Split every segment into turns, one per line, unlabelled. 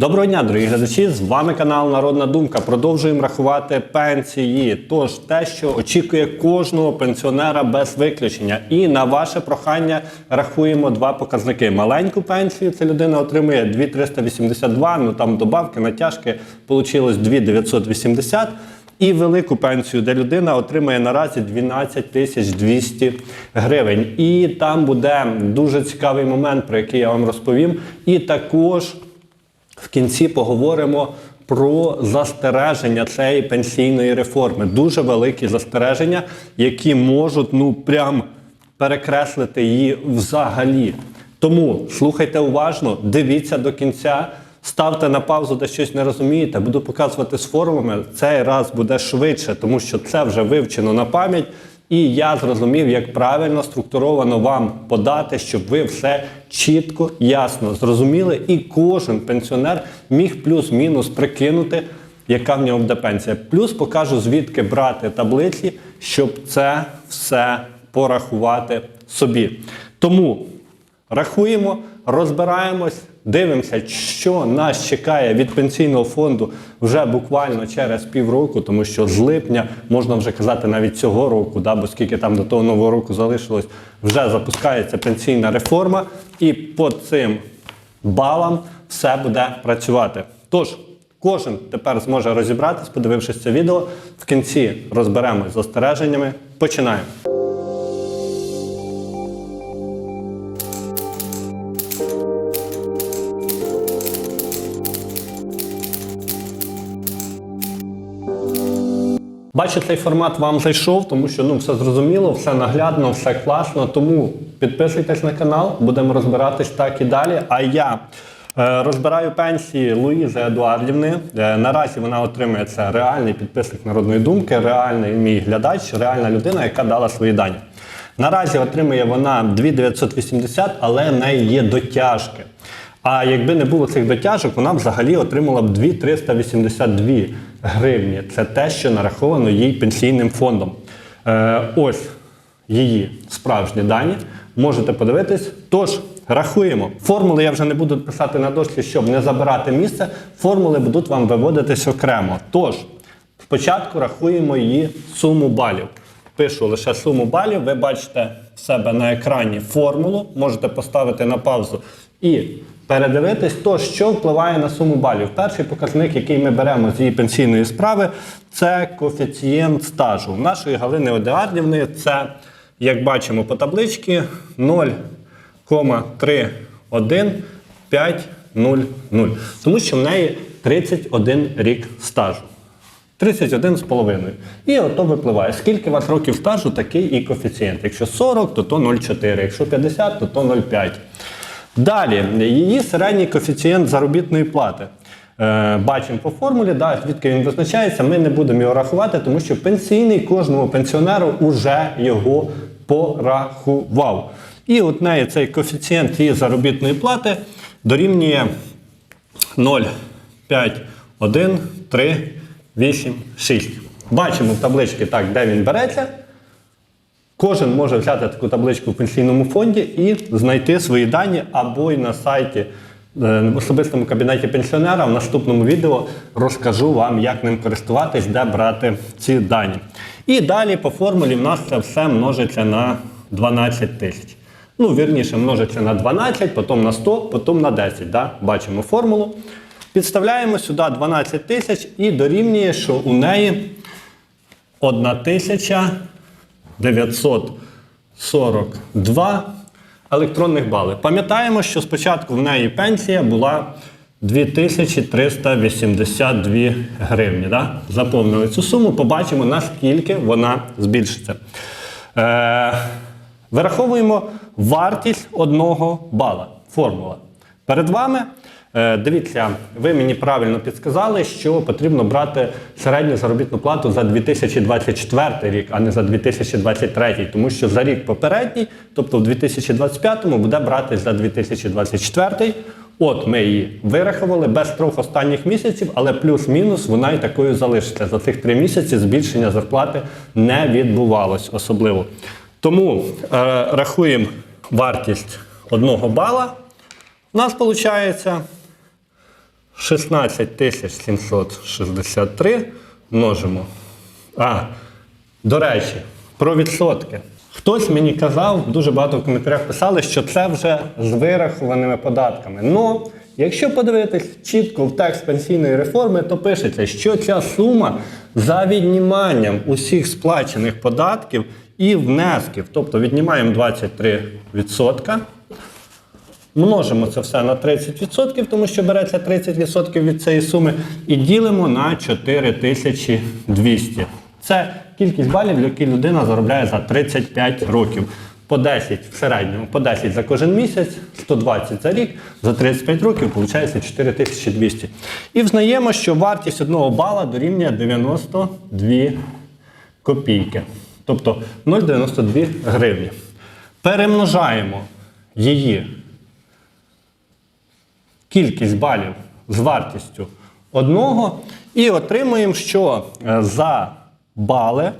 Доброго дня, дорогі глядачі! З вами канал Народна Думка. Продовжуємо рахувати пенсії. Тож те, що очікує кожного пенсіонера без виключення. І на ваше прохання рахуємо два показники. Маленьку пенсію це людина отримує 2382, ну там добавки, натяжки, вийшло 2980. І велику пенсію, де людина отримає наразі 12 тисяч 200 гривень. І там буде дуже цікавий момент, про який я вам розповім. І також в кінці поговоримо про застереження цієї пенсійної реформи. Дуже великі застереження, які можуть ну прям перекреслити її взагалі. Тому слухайте уважно, дивіться до кінця. Ставте на паузу, де щось не розумієте. Буду показувати з формулами. Цей раз буде швидше, тому що це вже вивчено на пам'ять. І я зрозумів, як правильно структуровано вам подати, щоб ви все чітко, ясно зрозуміли, і кожен пенсіонер міг плюс-мінус прикинути, яка в нього буде пенсія. Плюс покажу, звідки брати таблиці, щоб це все порахувати собі. Тому рахуємо, розбираємось, дивимося, що нас чекає від пенсійного фонду вже буквально через півроку, тому що з липня можна вже казати навіть цього року, да, бо скільки там до того нового року залишилось, вже запускається пенсійна реформа, і по цим балам все буде працювати. Тож. Кожен тепер зможе розібратись, подивившись це відео. В кінці розберемось з застереженнями. Починаємо. Бачу, цей формат вам зайшов, тому що ну все зрозуміло, все наглядно, все класно. Тому підписуйтесь на канал, будемо розбиратись так і далі. А я е, розбираю пенсії Луїзи Едуардівни. Е, наразі вона отримує це реальний підписник народної думки, реальний мій глядач, реальна людина, яка дала свої дані. Наразі отримує вона 2980, але в неї є дотяжки. А якби не було цих дотяжок, вона взагалі отримала б 2382 гривні. Це те, що нараховано їй пенсійним фондом. Е, ось її справжні дані. Можете подивитись. Тож, рахуємо. Формули я вже не буду писати на дошці, щоб не забирати місце. Формули будуть вам виводитись окремо. Тож, спочатку рахуємо її суму балів. Пишу лише суму балів. Ви бачите в себе на екрані формулу, можете поставити на паузу і передивитись, то що впливає на суму балів. Перший показник, який ми беремо з її пенсійної справи, це коефіцієнт стажу. В нашої Галини Одеардівни це, як бачимо по табличці, 0,31500. Тому що в неї 31 рік стажу. 31 з половиною. І ото випливає. Скільки у вас років стажу, такий і коефіцієнт. Якщо 40, то то 0,4, якщо 50, то то 0,5. Далі, її середній коефіцієнт заробітної плати. Е, бачимо по формулі, да, звідки він визначається, ми не будемо його рахувати, тому що пенсійний кожному пенсіонеру вже його порахував. І от неї цей коефіцієнт її заробітної плати дорівнює 0,51386. Бачимо в табличці, так, де він береться. Кожен може взяти таку табличку в пенсійному фонді і знайти свої дані або й на сайті е, в особистому кабінеті пенсіонера. В наступному відео розкажу вам, як ним користуватись, де брати ці дані. І далі по формулі в нас це все множиться на 12 тисяч. Ну, вірніше, множиться на 12, потім на 100, потім на 10. Да? Бачимо формулу. Підставляємо сюди 12 тисяч і дорівнює, що у неї 1 тисяча 942 електронних бали. Пам'ятаємо, що спочатку в неї пенсія була 2382 гривні. Да? Заповнили цю суму, побачимо, наскільки вона збільшиться. Е, вираховуємо вартість одного бала. Формула. Перед вами. Е, Дивіться, ви мені правильно підсказали, що потрібно брати середню заробітну плату за 2024 рік, а не за 2023, тому що за рік попередній, тобто в 2025-му, буде брати за 2024. От ми її вирахували без трьох останніх місяців, але плюс-мінус вона і такою залишиться. За цих три місяці збільшення зарплати не відбувалось особливо. Тому е, рахуємо вартість одного бала. У нас виходить 16 763 множимо. А, до речі, про відсотки. Хтось мені казав, дуже багато в коментарях писали, що це вже з вирахованими податками. Ну, якщо подивитись чітко в текст пенсійної реформи, то пишеться, що ця сума за відніманням усіх сплачених податків і внесків. Тобто віднімаємо 23%. Множимо це все на 30%, тому що береться 30% від цієї суми, і ділимо на 4200. Це кількість балів, які людина заробляє за 35 років. По 10 в середньому, по 10 за кожен місяць, 120 за рік, за 35 років виходить 4200. І взнаємо, що вартість одного бала дорівнює 92 копійки. Тобто 0,92 гривні. Перемножаємо її кількість балів з вартістю одного. І отримуємо, що е, за бали,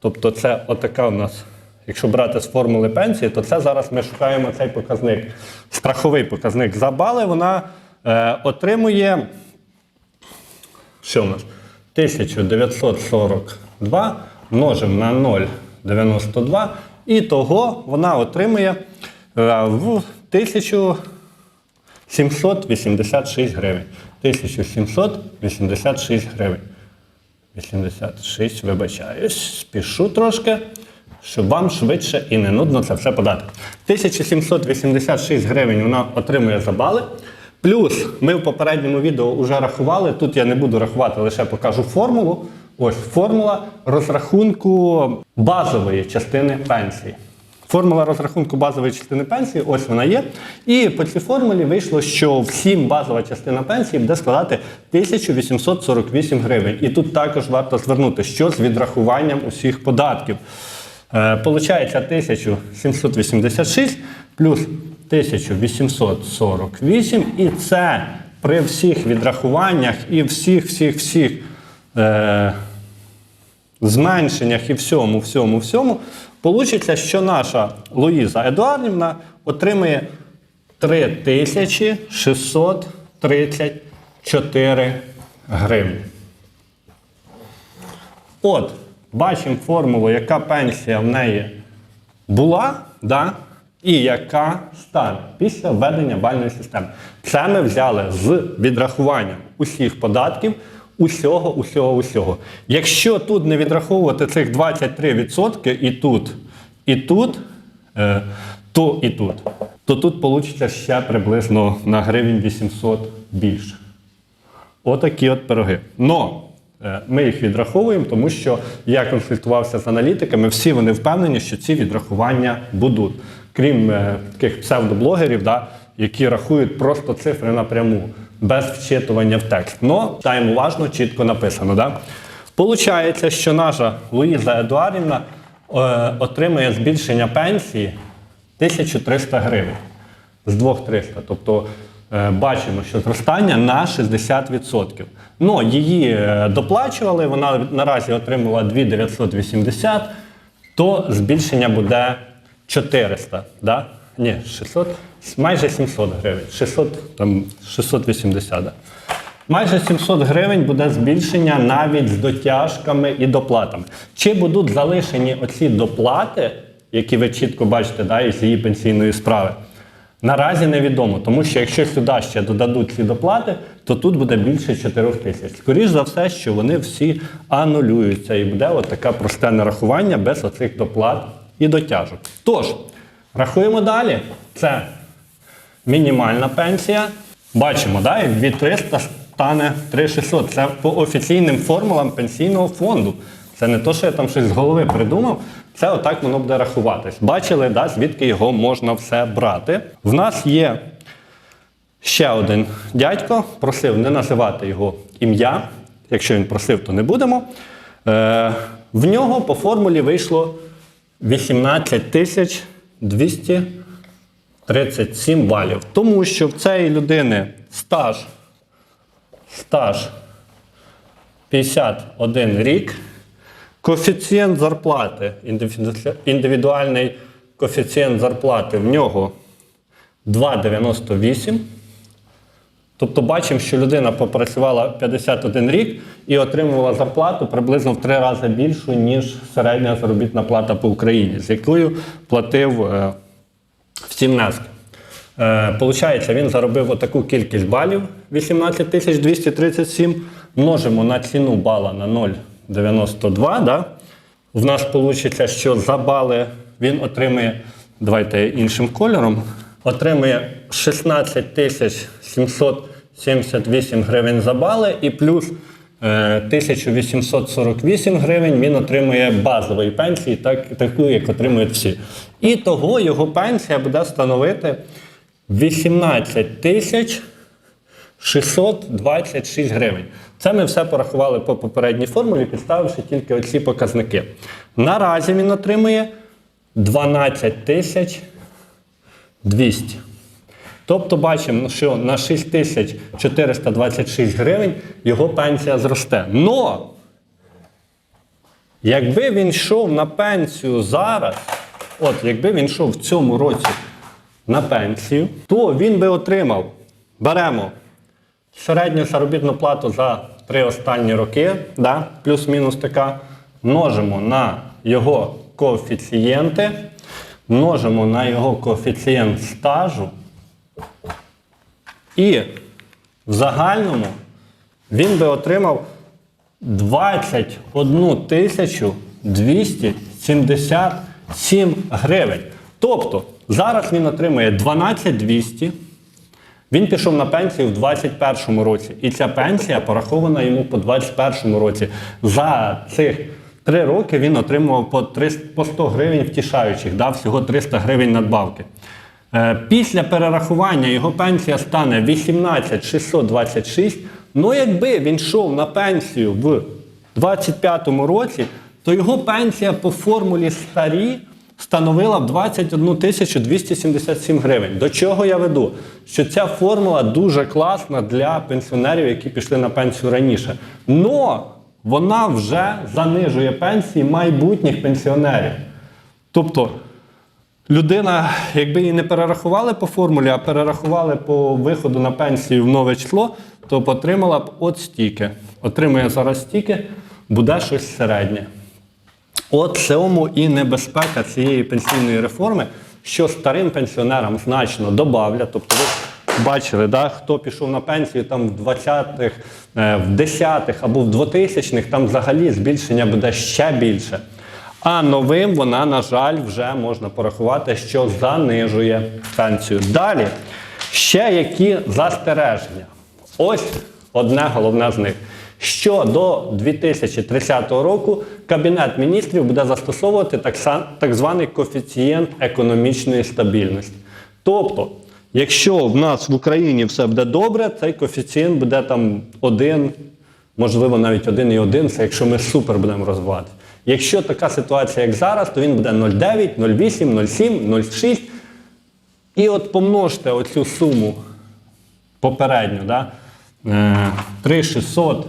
тобто це отака у нас, якщо брати з формули пенсії, то це зараз ми шукаємо цей показник, страховий показник за бали, вона е, отримує, що у нас? 1942 множимо на 0,92 і того вона отримує е, в 1000 786 гривень. 1786 гривень. 86, вибачаюсь, спішу трошки, щоб вам швидше і не нудно це все подати. 1786 гривень вона отримує за бали. Плюс ми в попередньому відео вже рахували. Тут я не буду рахувати, лише покажу формулу. Ось формула розрахунку базової частини пенсії. Формула розрахунку базової частини пенсії, ось вона є. І по цій формулі вийшло, що всім базова частина пенсії буде складати 1848 гривень. І тут також варто звернути, що з відрахуванням усіх податків. Е, Получається 1786 плюс 1848, і це при всіх відрахуваннях і всіх, всіх, всіх. Е, зменшеннях і всьому, всьому, всьому, получиться, що наша Луїза Едуардівна отримує 3634 гривні. От, бачимо формулу, яка пенсія в неї була, да? і яка стане після введення бальної системи. Це ми взяли з відрахуванням усіх податків, усього, усього, усього. Якщо тут не відраховувати цих 23% і тут, і тут, е, то і тут, то тут вийде ще приблизно на гривень 800 більше. Отакі от пироги. Но е, ми їх відраховуємо, тому що я консультувався з аналітиками, всі вони впевнені, що ці відрахування будуть. Крім е, таких псевдоблогерів, да, які рахують просто цифри напряму, без вчитування в текст. Но читаємо уважно, чітко написано. Да? Получається, що наша Луїза Едуардівна е, отримує збільшення пенсії 1300 гривень з 2300. Тобто е, бачимо, що зростання на 60%. Ну, її е, доплачували, вона наразі отримала 2980, то збільшення буде 400. Да? Ні, 600, майже 700 гривень. 600, там, 680. Майже 700 гривень буде збільшення навіть з дотяжками і доплатами. Чи будуть залишені оці доплати, які ви чітко бачите, да, із її пенсійної справи? Наразі невідомо, тому що якщо сюди ще додадуть ці доплати, то тут буде більше 4 тисяч. Скоріше за все, що вони всі анулюються і буде от таке просте нарахування без оцих доплат і дотяжок. Тож, рахуємо далі. Це мінімальна пенсія. Бачимо, да, від 300 стане 3600. Це по офіційним формулам пенсійного фонду. Це не то, що я там щось з голови придумав. Це отак воно буде рахуватись. Бачили, да, звідки його можна все брати. В нас є ще один дядько, просив не називати його ім'я. Якщо він просив, то не будемо. Е, в нього по формулі вийшло 18 тисяч 237 балів. Тому що в цієї людини стаж, стаж 51 рік. Коефіцієнт зарплати, індивідуальний коефіцієнт зарплати в нього 2,98. Тобто бачимо, що людина попрацювала 51 рік і отримувала зарплату приблизно в три рази більшу, ніж середня заробітна плата по Україні, з якою платив е, всі внески. Е, Получається, він заробив отаку кількість балів 18 237. Множимо на ціну бала на 0,92. Да? В нас вийде, що за бали він отримує, давайте іншим кольором, отримує 16 тисяч 778 гривень за бали і плюс е, 1848 гривень він отримує базової пенсії, так, таку, як отримують всі. І того його пенсія буде становити 18 тисяч 626 гривень. Це ми все порахували по попередній формулі, підставивши тільки оці показники. Наразі він отримує 12 тисяч 200. Тобто бачимо, що на 6426 гривень його пенсія зросте. Но якби він йшов на пенсію зараз, от якби він йшов в цьому році на пенсію, то він би отримав, беремо середню заробітну плату за три останні роки, да, плюс-мінус така, множимо на його коефіцієнти, множимо на його коефіцієнт стажу. І в загальному він би отримав 21 тисячу 277 гривень. Тобто зараз він отримує 12 200. Він пішов на пенсію в 2021 році, і ця пенсія порахована йому по 2021 році. За цих три роки він отримував по 300 по 100 гривень втішаючих, дав всього 300 гривень надбавки. Е, Після перерахування його пенсія стане 18 626. Ну, якби він йшов на пенсію в 2025 році, то його пенсія по формулі старі становила б 21 277 гривень. До чого я веду? Що ця формула дуже класна для пенсіонерів, які пішли на пенсію раніше. Но вона вже занижує пенсії майбутніх пенсіонерів. Тобто людина, якби її не перерахували по формулі, а перерахували по виходу на пенсію в нове число, то отримала б от стільки. Отримує зараз стільки, буде щось середнє. От цьому і небезпека цієї пенсійної реформи, що старим пенсіонерам значно добавлять. Тобто ви бачили, да, хто пішов на пенсію там в 20-х, е, в 10-х або в 2000-х, там взагалі збільшення буде ще більше. А новим вона, на жаль, вже можна порахувати, що занижує пенсію. Далі ще які застереження. Ось одне головне з них. Що до 2030 року Кабінет міністрів буде застосовувати так званий коефіцієнт економічної стабільності. Тобто, якщо в нас в Україні все буде добре, цей коефіцієнт буде там 1, можливо, навіть 1,1, це якщо ми супер будемо розвивати. Якщо така ситуація, як зараз, то він буде 0,9, 0,8, 0,7, 0,6. І от помножте оцю суму попередню, да? е, 3600,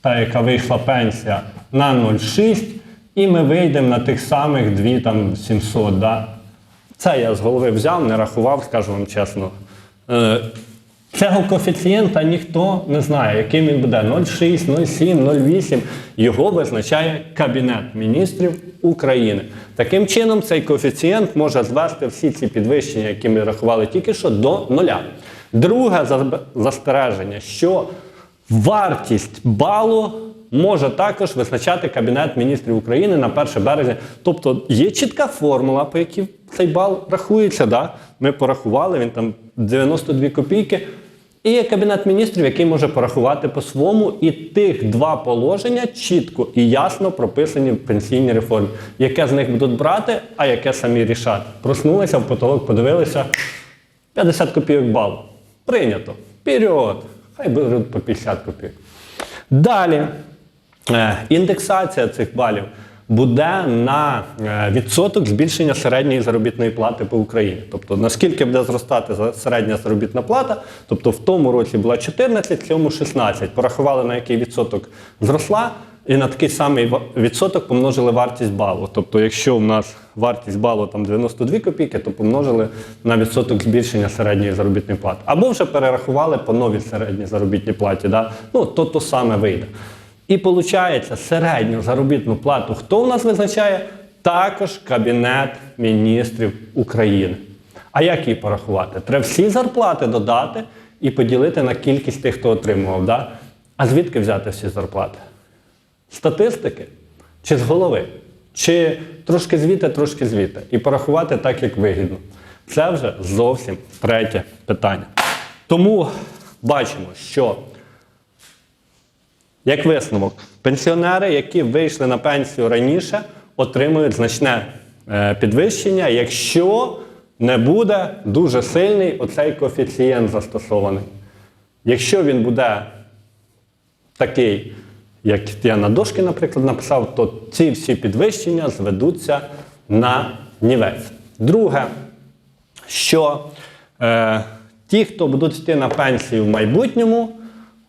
та яка вийшла пенсія, на 0,6, і ми вийдемо на тих самих 2 там, 700. Да? Це я з голови взяв, не рахував, скажу вам чесно. Е, Цього коефіцієнта ніхто не знає, яким він буде 0,6, 0,7, 0,8. Його визначає Кабінет міністрів України. Таким чином, цей коефіцієнт може звести всі ці підвищення, які ми рахували тільки що, до нуля. Друге застереження, що вартість балу може також визначати Кабінет міністрів України на 1 березня. Тобто є чітка формула, по якій цей бал рахується. Да? Ми порахували, він там 92 копійки. І є Кабінет міністрів, який може порахувати по-своєму, і тих два положення чітко і ясно прописані в пенсійній реформі. Яке з них будуть брати, а яке самі рішати. Проснулися в потолок, подивилися 50 копійок балу. Прийнято. Вперед! Хай беруть по 50 копійок. Далі індексація цих балів буде на е, відсоток збільшення середньої заробітної плати по Україні. Тобто наскільки буде зростати середня заробітна плата, тобто в тому році була 14, в цьому 16. Порахували на який відсоток зросла. і на такий самий відсоток помножили вартість балу. Тобто, якщо в нас вартість балу там 92 копійки, то помножили на відсоток збільшення середньої заробітної плати. Або вже перерахували по новій середній заробітній платі. Да? Ну, то то саме вийде. І виходить, середню заробітну плату хто у нас визначає? Також Кабінет міністрів України. А як її порахувати? Треба всі зарплати додати і поділити на кількість тих, хто отримував. Да? А звідки взяти всі зарплати? Статистики? Чи з голови? Чи трошки звідти, трошки звідти? І порахувати так, як вигідно. Це вже зовсім третє питання. Тому бачимо, що як висновок, пенсіонери, які вийшли на пенсію раніше, отримують значне е, підвищення, якщо не буде дуже сильний оцей коефіцієнт застосований. Якщо він буде такий, як я на дошки, наприклад, написав, то ці всі підвищення зведуться на нівець. Друге, що е, ті, хто будуть йти на пенсію в майбутньому,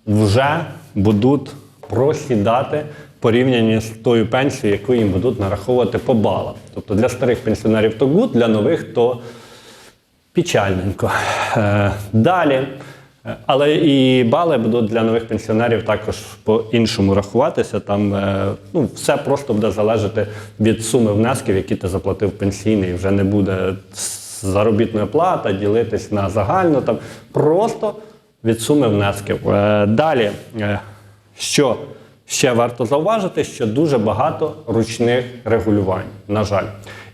вже будуть просідати порівняні з тою пенсією, яку їм будуть нараховувати по балам. Тобто для старих пенсіонерів то гуд, для нових то печальненько. Е, далі. Е, Але і бали будуть для нових пенсіонерів також по-іншому рахуватися. Там е, ну, все просто буде залежати від суми внесків, які ти заплатив пенсійний. Вже не буде заробітна плата ділитись на загальну. Там просто від суми внесків. Далі, що ще варто зауважити, що дуже багато ручних регулювань, на жаль.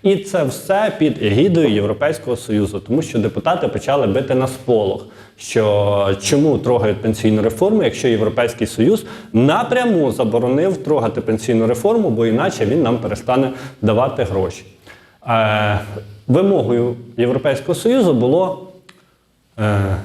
І це все під егідою Європейського Союзу, тому що депутати почали бити на сполох, що чому трогають пенсійну реформу, якщо Європейський Союз напряму заборонив трогати пенсійну реформу, бо іначе він нам перестане давати гроші. Е, вимогою Європейського Союзу було е,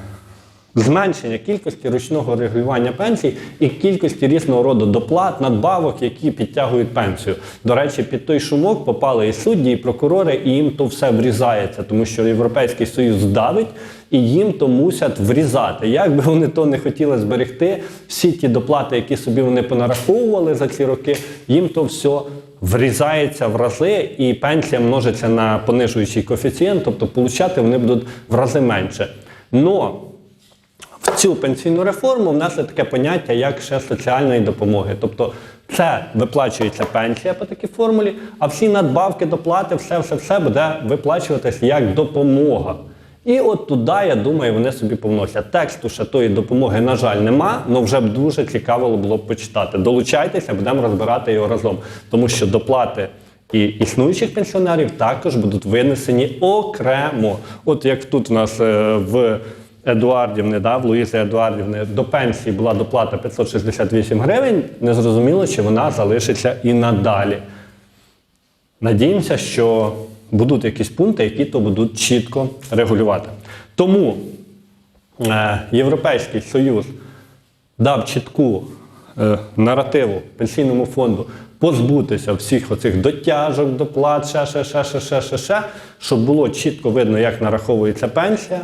зменшення кількості ручного регулювання пенсій і кількості різного роду доплат, надбавок, які підтягують пенсію. До речі, під той шумок попали і судді, і прокурори, і їм то все врізається, тому що Європейський Союз давить і їм то мусять врізати. Як би вони то не хотіли зберегти, всі ті доплати, які собі вони понараховували за ці роки, їм то все врізається в рази, і пенсія множиться на понижуючий коефіцієнт, тобто получати вони будуть в рази менше. Но цю пенсійну реформу внесли таке поняття, як ще соціальної допомоги. Тобто це виплачується пенсія по такій формулі, а всі надбавки, доплати, все, все, все буде виплачуватись як допомога. І от туди, я думаю, вони собі повносять. Тексту ще тої допомоги, на жаль, нема, але вже б дуже цікаво було б почитати. Долучайтеся, будемо розбирати його разом, тому що доплати і існуючих пенсіонерів також будуть винесені окремо. От як тут у нас е, в Едуардівни, да, в Луїзи Едуардівни до пенсії була доплата 568 гривень, незрозуміло, чи вона залишиться і надалі. Надіємося, що будуть якісь пункти, які то будуть чітко регулювати. Тому е, Європейський Союз дав чітку е, наративу пенсійному фонду позбутися всіх оцих дотяжок, доплат, ще, ще, ще, ще, ще, ще, ще, щоб було чітко видно, як нараховується пенсія.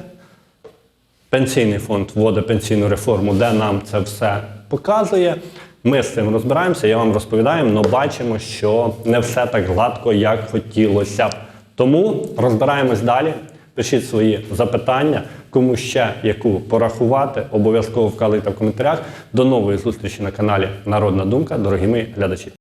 Пенсійний фонд вводить пенсійну реформу, де нам це все показує. Ми з цим розбираємося, я вам розповідаю, але бачимо, що не все так гладко, як хотілося б. Тому розбираємось далі. Пишіть свої запитання, кому ще яку порахувати, обов'язково вказуйте в коментарях. До нової зустрічі на каналі Народна Думка, дорогі мої глядачі.